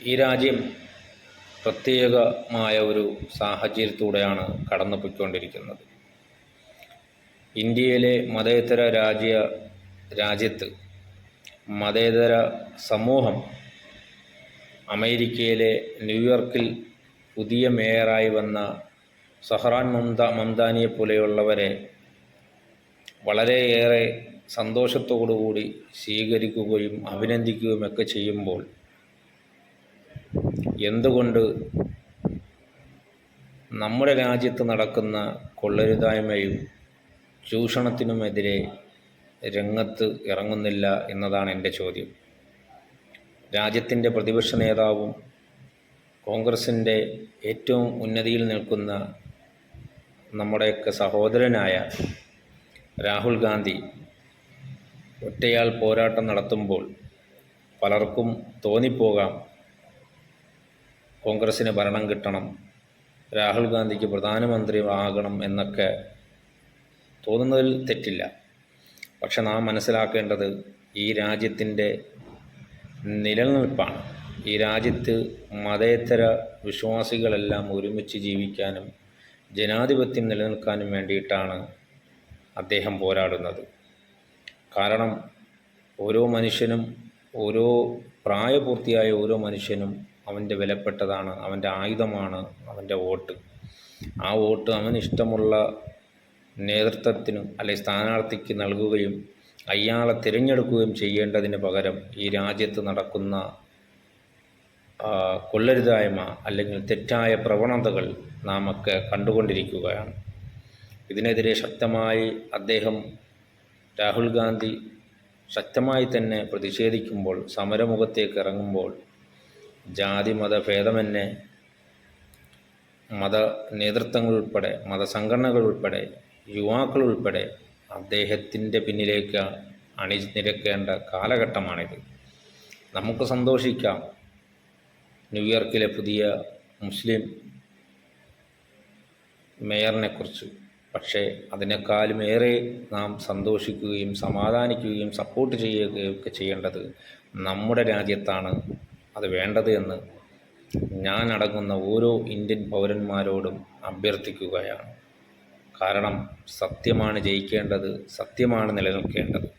ഈ രാജ്യം പ്രത്യേകമായ ഒരു സാഹചര്യത്തിലൂടെയാണ് കടന്നുപോയിക്കൊണ്ടിരിക്കുന്നത്. ഇന്ത്യയിലെ മതേതര രാജ്യ രാജ്യത്ത് മതേതര സമൂഹം അമേരിക്കയിലെ ന്യൂയോർക്കിൽ പുതിയ മേയറായി വന്ന സഹ്റാൻ മംത മംദാനിയെ പോലെയുള്ളവരെ വളരെയേറെ സന്തോഷത്തോടുകൂടി സ്വീകരിക്കുകയും അഭിനന്ദിക്കുകയും ഒക്കെ ചെയ്യുമ്പോൾ എന്തുകൊണ്ട് നമ്മുടെ രാജ്യത്ത് നടക്കുന്ന കൊള്ളരുതായ്മയും ചൂഷണത്തിനുമെതിരെ രംഗത്ത് ഇറങ്ങുന്നില്ല എന്നതാണ് എന്റെ ചോദ്യം. രാജ്യത്തിന്റെ പ്രതിപക്ഷ നേതാവും കോൺഗ്രസിന്റെ ഏറ്റവും ഉന്നതിയിൽ നിൽക്കുന്ന നമ്മുടെയൊക്കെ സഹോദരനായ രാഹുൽ ഗാന്ധി ഒറ്റയാൾ പോരാട്ടം നടത്തുമ്പോൾ പലർക്കും തോന്നിപ്പോകാം കോൺഗ്രസ്സിന് ഭരണം കിട്ടണം രാഹുൽ ഗാന്ധിക്ക് പ്രധാനമന്ത്രി ആകണം എന്നൊക്കെ തോന്നുന്നതിൽ തെറ്റില്ല. പക്ഷെ നാം മനസ്സിലാക്കേണ്ടത് ഈ രാജ്യത്തിന്റെ നിലനിൽപ്പാണ്. ഈ രാജ്യത്ത് മതേതര വിശ്വാസികളെല്ലാം ഒരുമിച്ച് ജീവിക്കാനും ജനാധിപത്യം നിലനിൽക്കാനും വേണ്ടിയിട്ടാണ് അദ്ദേഹം പോരാടുന്നത്. കാരണം ഓരോ മനുഷ്യനും ഓരോ പ്രായപൂർത്തിയായ ഓരോ മനുഷ്യനും അവന്റെ വിലപ്പെട്ടതാണ് അവന്റെ ആയുധമാണ് അവന്റെ വോട്ട്. ആ വോട്ട് അവന് ഇഷ്ടമുള്ള നേതൃത്വത്തിന് അല്ലെങ്കിൽ സ്ഥാനാർത്ഥിക്ക് നൽകുകയും അയാളെ തിരഞ്ഞെടുക്കുകയും ചെയ്യേണ്ടതിന് പകരം ഈ രാജ്യത്ത് നടക്കുന്ന കൊള്ളരുതായ്മ അല്ലെങ്കിൽ തെറ്റായ പ്രവണതകൾ നാം ഒക്കെ കണ്ടുകൊണ്ടിരിക്കുകയാണ്. ഇതിനെതിരെ ശക്തമായി അദ്ദേഹം രാഹുൽ ഗാന്ധി ശക്തമായി തന്നെ പ്രതിഷേധിക്കുമ്പോൾ സമരമുഖത്തേക്ക് ഇറങ്ങുമ്പോൾ ജാതി മത ഭേദമന്യേ മത നേതൃത്വങ്ങൾ ഉൾപ്പെടെ മതസംഘടനകൾ ഉൾപ്പെടെ യുവാക്കൾ ഉൾപ്പെടെ അദ്ദേഹത്തിന്റെ പിന്നിലേക്ക് അണിനിരക്കേണ്ട കാലഘട്ടമാണിത്. നമുക്ക് സന്തോഷിക്കാം. ന്യൂയോർക്കിലെ പുതിയ മുസ്ലിം മേയറിനെക്കുറിച്ച്. പക്ഷേ അതിനേക്കാളും ഏറെ നാം സന്തോഷിക്കുകയും സമാധാനിക്കുകയും സപ്പോർട്ട് ചെയ്യുകയും ഒക്കെ ചെയ്യേണ്ടത് നമ്മുടെ രാജ്യത്താണ്. അത് വേണ്ടത് എന്ന് ഞാൻ അടങ്ങുന്ന ഓരോ ഇന്ത്യൻ പൗരന്മാരോടും അഭ്യർത്ഥിക്കുകയാണ്. കാരണം സത്യമാണ് ജയിക്കേണ്ടത് സത്യമാണ് നിലനിൽക്കേണ്ടത്.